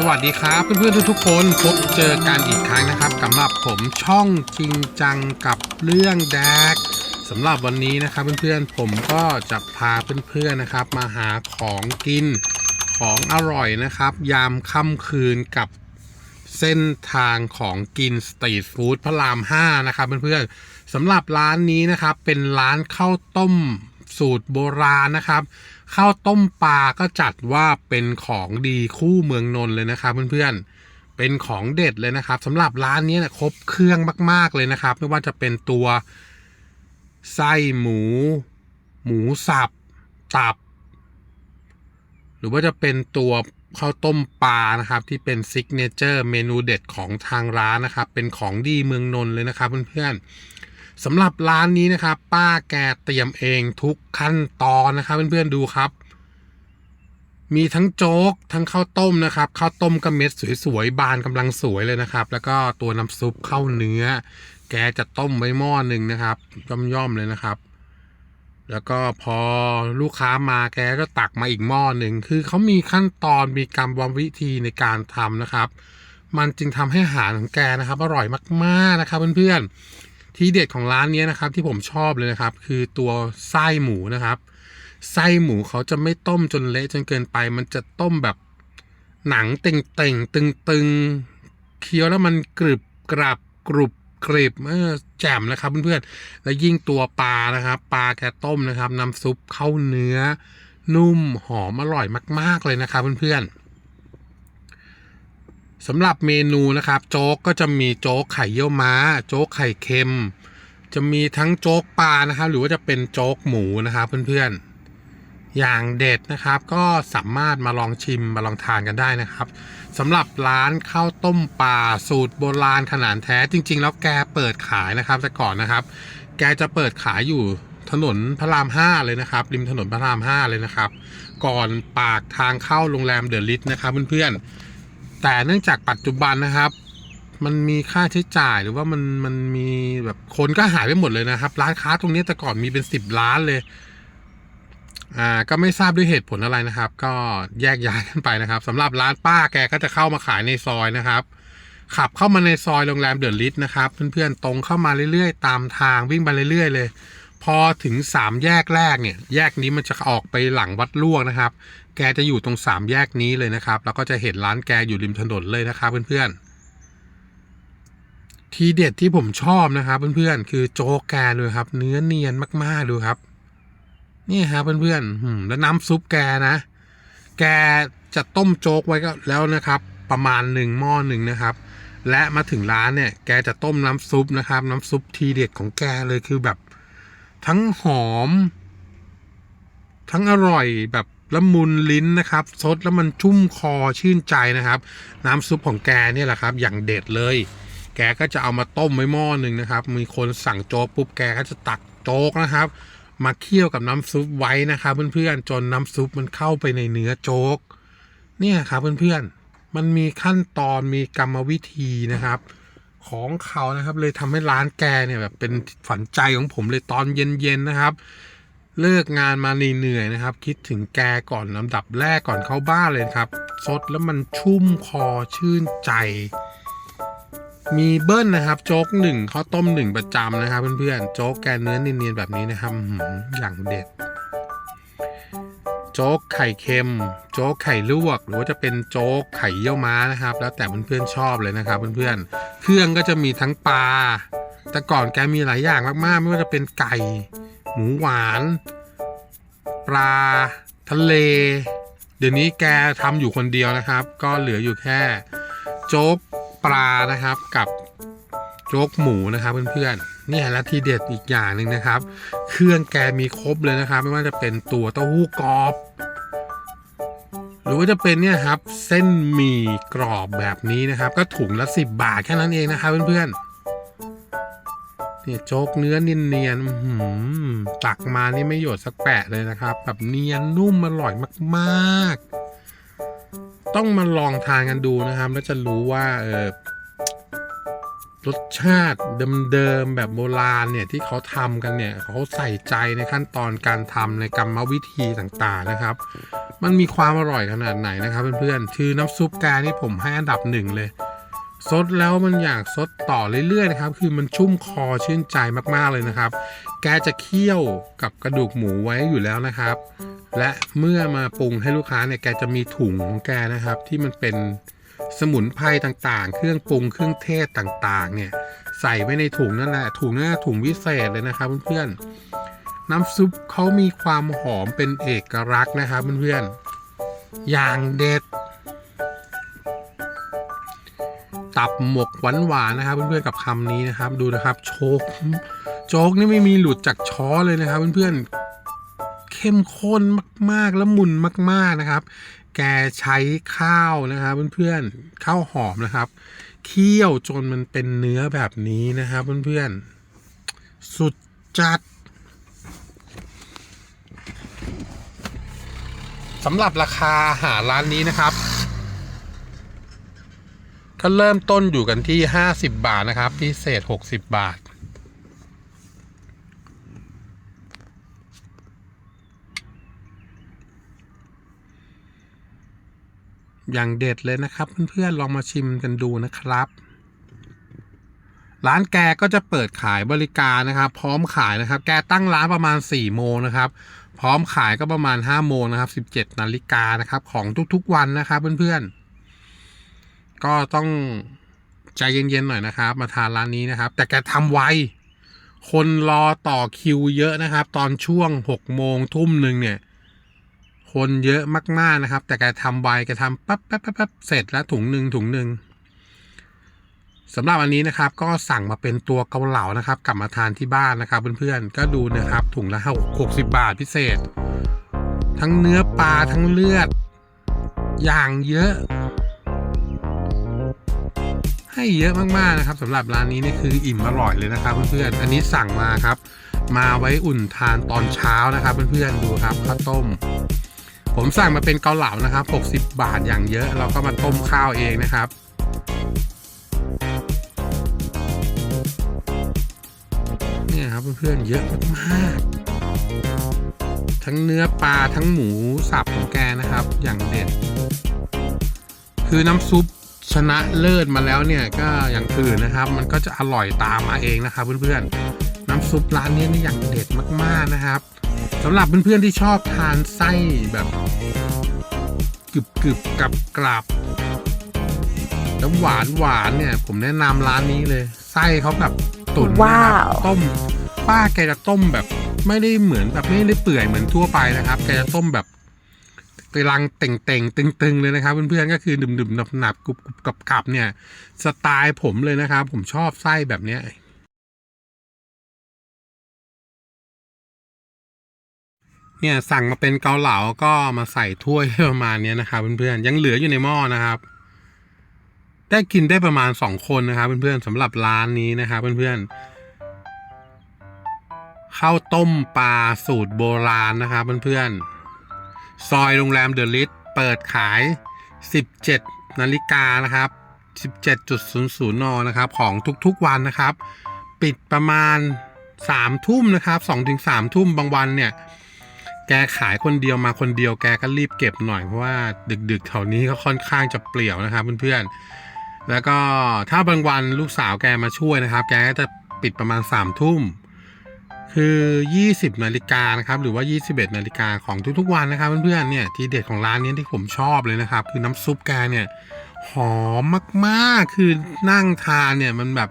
สวัสดีครับ เพื่อนๆทุกๆคนพบเจอกันอีกครั้งนะครับสำหรับผมช่องจริงจังกับเรื่องแดกสำหรับวันนี้นะครับเพื่อนๆผมก็จะพาเพื่อนๆนะครับ มาหาของกินของอร่อยนะครับ ยามค่ำคืนกับเส้นทางของกินสตรีทฟู้ดพระราม 5 นะครับเพื่อนๆสำหรับร้านนี้นะครับเป็นร้านข้าวต้ม สูตรโบราณนะครับข้าวต้มปลาก็จัดว่าเป็นของดีคู่เมืองนนท์เลยนะครับเพื่อนๆเป็นของเด็ดเลยนะครับสำหรับร้านนี้นะครบเครื่องมาก ๆเลยนะครับ ไม่ว่าจะเป็นตัวไส้หมู หมูสับ ตับ หรือว่าจะเป็นตัวข้าวต้มปลานะครับ ที่เป็นซิกเนเจอร์เมนูเด็ดของทางร้านนะครับ เป็นของดีเมืองนนท์เลยนะครับเพื่อนๆ สำหรับร้านนี้นะครับ ป้าแกเตรียมเองทุกขั้นตอนนะครับเพื่อนๆดูครับ มีทั้งโจ๊กทั้งข้าวต้มนะครับข้าวต้มก็เม็ดสวยๆบานกำลังสวยเลยนะครับ แล้วก็ตัวน้ำซุปข้าวเนื้อ แกจะต้มไว้หม้อหนึ่งนะครับย่อมๆเลยนะครับแล้วก็พอลูกค้ามาแกก็ตักมาอีกหม้อหนึ่ง คือเขามีขั้นตอนมีกรรมวิธีในการทำนะครับ มันจึงทำให้อาหารของแกนะครับ อร่อยมากๆนะครับเพื่อนๆ ที่เด็ดของร้านนี้นะครับที่ผมชอบเลยนะครับ คือตัวไส้หมูนะครับไส้หมูเขาจะไม่ต้มจนเละจนเกินไป มันจะต้มแบบหนังเต่งๆตึงๆเคี้ยวแล้วมันกรึบกรับกรุบกริบเออแจ่มนะครับเพื่อนๆแล้วยิ่งตัวปลานะครับปลาแกต้มนะครับน้ำซุปเข้าเนื้อ นุ่มหอมอร่อยมาก ๆเลยนะครับเพื่อนๆ สำหรับเมนูนะครับโจ๊กก็จะมีโจ๊กไข่เยี่ยวม้า โจ๊กไข่เค็ม จะมีทั้งโจ๊กปลานะครับหรือว่าจะเป็นโจ๊กหมูนะครับเพื่อนๆ อย่างเด็ดนะครับก็สามารถมาลองชิมมาลองทานกันได้นะครับสำหรับร้านข้าวต้มปลาสูตรโบราณขนาดแท้จริง ๆ แล้วแกเปิดขายนะครับแต่ก่อนนะครับ แกจะเปิดขายอยู่ถนนพระรามห้าเลยนะครับ ริมถนนพระรามห้าเลยนะครับ ก่อนปากทางเข้าโรงแรมเดอะลิทนะครับเพื่อนๆ แต่เนื่องจากปัจจุบันนะครับ มันมีค่าใช้จ่ายหรือว่ามันมันมีแบบคนก็หายไปหมดเลยนะครับ ร้านค้าตรงนี้แต่ก่อนมีเป็นสิบล้านเลยอ่าก็ไม่ทราบด้วยเหตุผลอะไรนะครับ ก็แยกย้ายกันไปนะครับสำหรับร้านป้าแกก็จะเข้ามาขายในซอยนะครับ ขับเข้ามาในซอยโรงแรมเดือะลิทนะครับเพื่อนๆตรงเข้ามาเรื่อยๆ ตามทางวิ่งไปเรื่อยๆ เลย พอถึงสามแยกแรกเนี่ย แยกนี้มันจะออกไปหลังวัดลวกนะครับ แกจะอยู่ตรงสามแยกนี้เลยนะครับ แล้วก็จะเห็นร้านแกอยู่ริมถนนเลยนะครับเพื่อนๆ ทีเด็ดที่ผมชอบนะครับเพื่อนๆ คือโจ๊กแกเลยครับ เนื้อเนียนมากๆดูครับ นี่ครับเพื่อนๆหืมแล้วน้ำซุปแกนะ แกจะต้มโจ๊กไว้ก็แล้วนะครับ ประมาณหนึ่งหม้อหนึ่งนะครับ และมาถึงร้านเนี่ย แกจะต้มน้ำซุปนะครับ น้ำซุปทีเด็ดของแกเลยคือแบบ ทั้งหอม ทั้งอร่อยแบบ ละมุนลิ้นนะครับซดแล้วมันชุ่มคอชื่นใจนะครับ น้ำซุปของแกเนี่ยแหละครับ อย่างเด็ดเลย แกก็จะเอามาต้มไว้หม้อหนึ่งนะครับ มีคนสั่งโจ๊กปุ๊บแกก็จะตักโจ๊กนะครับ มาเคี่ยวกับน้ำซุปไว้นะครับ เพื่อนๆจนน้ำซุปมันเข้าไปในเนื้อโจ๊ก เนี่ยครับเพื่อนๆมันมีขั้นตอนมีกรรมวิธีนะครับของเขานะครับ เลยทำให้ร้านแกเนี่ยแบบเป็นฝันใจของผมเลยตอนเย็นๆนะครับ เลิกงานมาเหนื่อยๆนะครับ คิดถึงแกก่อนลำดับแรกก่อนเข้าบ้านเลยครับสดแล้วมันชุ่มคอชื่นใจ มีเบิ้ลนะครับโจ๊กหนึ่งข้าวต้มหนึ่งประจำนะครับเพื่อนๆโจ๊กแกเนื้อเนียนๆแบบนี้นะครับอื้อหืออย่างเด็ด โจ๊กไข่เค็ม โจ๊กไข่ลวก หรือว่าจะเป็นโจ๊กไข่เยี่ยวม้านะครับ แล้วแต่เพื่อนๆชอบเลยนะครับเพื่อนๆเครื่องก็จะมีทั้งปลาแต่ก่อนแกมีหลายอย่างมากๆ ไม่ว่าจะเป็นไก่ หมูหวาน ปลา ทะเล เดี๋ยวนี้แกทำอยู่คนเดียวนะครับ ก็เหลืออยู่แค่ โจ๊กปลานะครับกับโจ๊กหมูนะครับเพื่อนๆนี่และทีเด็ดอีกอย่างหนึ่งนะครับ เครื่องแกมีครบเลยนะครับ ไม่ว่าจะเป็นตัวเต้าหู้กรอบ หรือว่าจะเป็นเนี่ยครับเส้นหมี่กรอบแบบนี้นะครับ ก็ถุงละสิบบาทแค่นั้นเองนะครับเพื่อนๆ เนี่ยโจ๊กเนื้อเนียนๆอื้อหือตักมานี่ไม่หยดสักแปะเลยนะครับ แบบเนียนนุ่มอร่อยมากๆ ต้องมาลองทานกันดูนะครับ แล้วจะรู้ว่าเออรสชาติเดิมๆแบบโบราณเนี่ยที่เขาทำกันเนี่ยเขาใส่ใจในขั้นตอนการทำในกรรมวิธีต่างๆนะครับ มันมีความอร่อยขนาดไหนนะครับเพื่อนๆคือน้ำซุปแกนี่ผมให้อันดับหนึ่งเลย ซดแล้วมันอยากซดต่อเรื่อยๆนะครับ คือมันชุ่มคอชื่นใจมากๆเลยนะครับ แกจะเคี่ยวกับกระดูกหมูไว้อยู่แล้วนะครับ และเมื่อมาปรุงให้ลูกค้าเนี่ยแกจะมีถุงของแกนะครับ ที่มันเป็นสมุนไพรต่างๆ เครื่องปรุงเครื่องเทศต่างๆ เนี่ยใส่ไว้ในถุงนั่นแหละถุงนั่นถุงวิเศษเลยนะครับเพื่อนๆน้ำซุปเขามีความหอมเป็นเอกลักษณ์นะครับเพื่อนๆอย่างเด็ด ตับหมกหวานๆนะครับเพื่อนๆกับคำนี้นะครับ ดูนะครับโชกโจ๊กนี่ไม่มีหลุดจากช้อเลยนะครับเพื่อนๆเข้มข้นมากๆแล้วมุนมาก ๆนะครับ แกใช้ข้าวนะครับเพื่อนๆข้าวหอมนะครับเคี่ยวจนมันเป็นเนื้อแบบนี้นะครับเพื่อนๆสุดจัดสำหรับราคาหาร้านนี้นะครับ ก็เริ่มต้นอยู่กันที่ 50 บาทนะครับ พิเศษ 60 บาท อย่างเด็ดเลยนะครับ เพื่อนๆลองมาชิมกันดูนะครับ ร้านแกก็จะเปิดขายบริการนะครับ พร้อมขายนะครับ แกตั้งร้านประมาณ 4 โมงนะครับ พร้อมขายก็ประมาณ 5 โมงนะครับ 17 นาฬิกานะครับ ของทุกๆวันนะครับเพื่อนๆ ก็ต้องใจเย็นๆหน่อยนะครับ มาทานร้านนี้นะครับ แต่แกทำไว คนรอต่อคิวเยอะนะครับ ตอนช่วง6โมงทุ่มหนึ่งเนี่ย คนเยอะมากๆนะครับ แต่แกทำไวแกทำปั๊บปั๊บปั๊บปั๊บเสร็จแล้วถุงหนึ่งถุงหนึ่งสำหรับอันนี้นะครับก็สั่งมาเป็นตัวเกาเหลานะครับ กลับมาทานที่บ้านนะครับเพื่อนๆก็ดูนะครับ ถุงละหกสิบบาทพิเศษ ทั้งเนื้อปลาทั้งเลือด อย่างเยอะ ให้เยอะมากๆนะครับสำหรับร้านนี้นี่คืออิ่มอร่อยเลยนะครับเพื่อนๆอันนี้สั่งมาครับ มาไว้อุ่นทานตอนเช้านะครับเพื่อนๆดูครับข้าวต้ม ผมสั่งมาเป็นเกาเหลานะครับ 60 บาทอย่างเยอะ เราก็มาต้มข้าวเองนะครับเนี่ยครับเพื่อนๆเยอะมากๆทั้งเนื้อปลาทั้งหมูสับของแกนะครับ อย่างเด็ด คือน้ำซุป ชนะเลิศมาแล้วเนี่ยก็อย่างอื่นนะครับ มันก็จะอร่อยตามมาเองนะครับเพื่อนๆน้ำซุปร้านนี้นี่อย่างเด็ดมากๆนะครับสำหรับเพื่อนๆที่ชอบทานไส้แบบกรึบกรึบกับกรับแล้วหวานหวานเนี่ย ผมแนะนำร้านนี้เลย ไส้เขาแบบตุ๋นนะครับว้าวต้มป้าแกจะต้มแบบ ไม่ได้เหมือนแบบไม่ได้เปื่อยเหมือนทั่วไปนะครับ แกจะต้มแบบ กำลังเต่งๆตึงๆเลยนะครับเพื่อนๆก็คือดื่มๆหนับๆกรุบๆกับๆเนี่ยสไตล์ผมเลยนะครับ ผมชอบไส้แบบเนี้ยเนี่ยสั่งมาเป็นเกาเหลาก็มาใส่ถ้วยประมาณนี้นะครับเพื่อนๆยังเหลืออยู่ในหม้อนะครับ ได้กินได้ประมาณสองคนนะครับเพื่อนๆสำหรับร้านนี้นะครับเพื่อนๆข้าวต้มปลาสูตรโบราณนะครับเพื่อนๆ ซอยโรงแรมเดอะลิทเปิดขาย 17 นาฬิกานะครับ 17.00 น นะครับ ของทุกๆวันนะครับ ปิดประมาณ 3 ทุ่มนะครับ2-3ทุ่มบางวันเนี่ย แกขายคนเดียวมาคนเดียวแกก็รีบเก็บหน่อย เพราะว่าดึกๆแถวนี้ก็ค่อนข้างจะเปลี่ยวนะครับเพื่อนๆ แล้วก็ถ้าบางวันลูกสาวแกมาช่วยนะครับ แกก็จะปิดประมาณ3ามทุ่ม คือ 20 นาฬิกานะครับหรือว่า 21 นาฬิกาของทุกๆวันนะครับเพื่อนๆเนี่ยที่เด็ดของร้านนี้ที่ผมชอบเลยนะครับ คือน้ำซุปแกเนี่ยหอมมากๆคือนั่งทานเนี่ยมันแบบ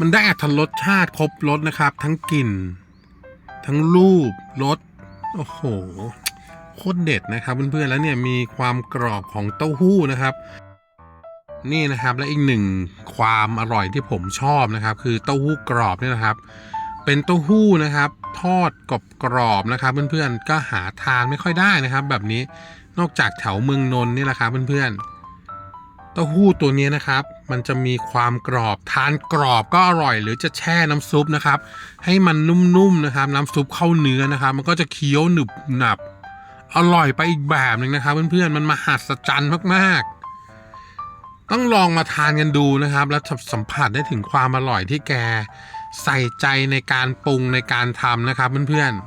มันได้อัตรสชาติครบรสนะครับ ทั้งกลิ่น ทั้งรูปรสโอ้โหโคตรเด็ดนะครับเพื่อนๆแล้วเนี่ยมีความกรอบของเต้าหู้นะครับ นี่นะครับและอีกหนึ่งความอร่อยที่ผมชอบนะครับ คือเต้าหู้กรอบเนี่ยนะครับ เป็นเต้าหู้นะครับ ทอดกรอบกรอบๆนะครับ เพื่อนๆก็หาทานไม่ค่อยได้นะครับ แบบนี้นอกจากแถวเมืองนนท์นี่แหละครับเพื่อนๆเต้าหู้ตัวนี้นะครับ มันจะมีความกรอบทานกรอบก็อร่อย หรือจะแช่น้ำซุปนะครับ ให้มันนุ่มๆนะครับ น้ำซุปเข้าเนื้อนะครับ มันก็จะเคี้ยวหนึบหนับ อร่อยไปอีกแบบหนึ่งนะครับ เพื่อนๆมันมหัศจรรย์มากๆต้องลองมาทานกันดูนะครับ แล้วสัมผัสได้ถึงความอร่อยที่แก ใส่ใจในการปรุงในการทำนะครับเพื่อนๆ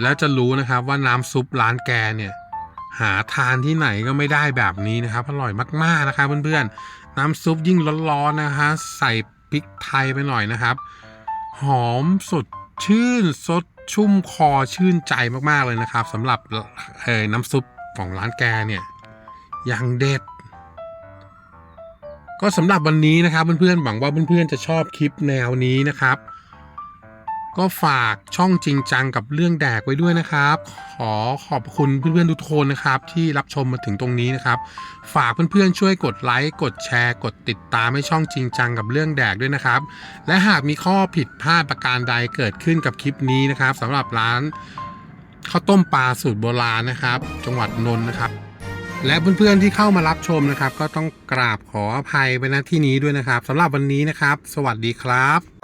แล้วจะรู้นะครับว่าน้ำซุปร้านแกเนี่ยหาทานที่ไหนก็ไม่ได้แบบนี้นะครับ อร่อยมากๆนะครับเพื่อนๆ น้ำซุปยิ่งร้อนๆนะฮะใส่พริกไทยไปหน่อยนะครับ หอมสดชื่นสดชุ่มคอชื่นใจมากๆเลยนะครับสำหรับเอ่อน้ำซุปของร้านแกเนี่ยอย่างเด็ด ก็สำหรับวันนี้นะครับเพื่อนๆหวังว่าเพื่อนๆจะชอบคลิปแนวนี้นะครับ ก็ฝากช่องจริงจังกับเรื่องแดกไว้ด้วยนะครับ ขอขอบคุณเพื่อนๆทุกคนนะครับ ที่รับชมมาถึงตรงนี้นะครับ ฝากเพื่อนๆช่วยกดไลค์กดแชร์ กดติดตามให้ช่องจริงจังกับเรื่องแดกด้วยนะครับ และหากมีข้อผิดพลาดประการใดเกิดขึ้นกับคลิปนี้นะครับสำหรับร้านข้าวต้มปลาสูตรโบราณนะครับ จังหวัดนนท์นะครับ และเพื่อนๆที่เข้ามารับชมนะครับ ก็ต้องกราบขออภัยไปณที่นี้ด้วยนะครับสำหรับวันนี้นะครับ สวัสดีครับ